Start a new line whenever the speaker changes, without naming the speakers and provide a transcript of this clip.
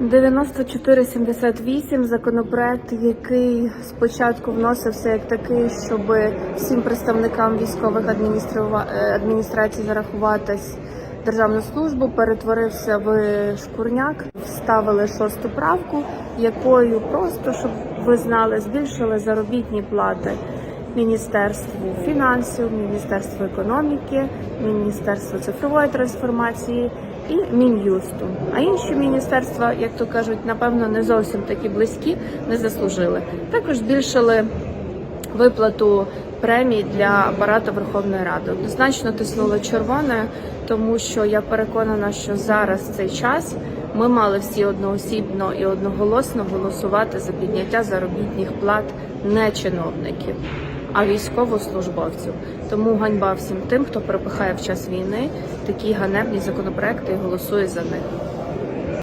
9478 законопроект, який спочатку вносився як такий, щоб всім представникам військових адмініструва- е, адміністрацій зарахуватись державну службу, перетворився в шкурняк. Вставили шосту правку, якою просто щоб ви знали, збільшили заробітні плати. Міністерству фінансів, Міністерству економіки, Міністерству цифрової трансформації і Мін'юсту. А інші міністерства, як то кажуть, напевно, не зовсім такі близькі, не заслужили. Також збільшили виплату премій для апарату Верховної Ради. Однозначно тиснуло червоне, тому що я переконана, що зараз цей час ми мали всі одноосібно і одноголосно голосувати за підняття заробітних плат не чиновників, а військовослужбовців. Тому ганьба всім тим, хто припихає в час війни такі ганебні законопроекти і голосує за них.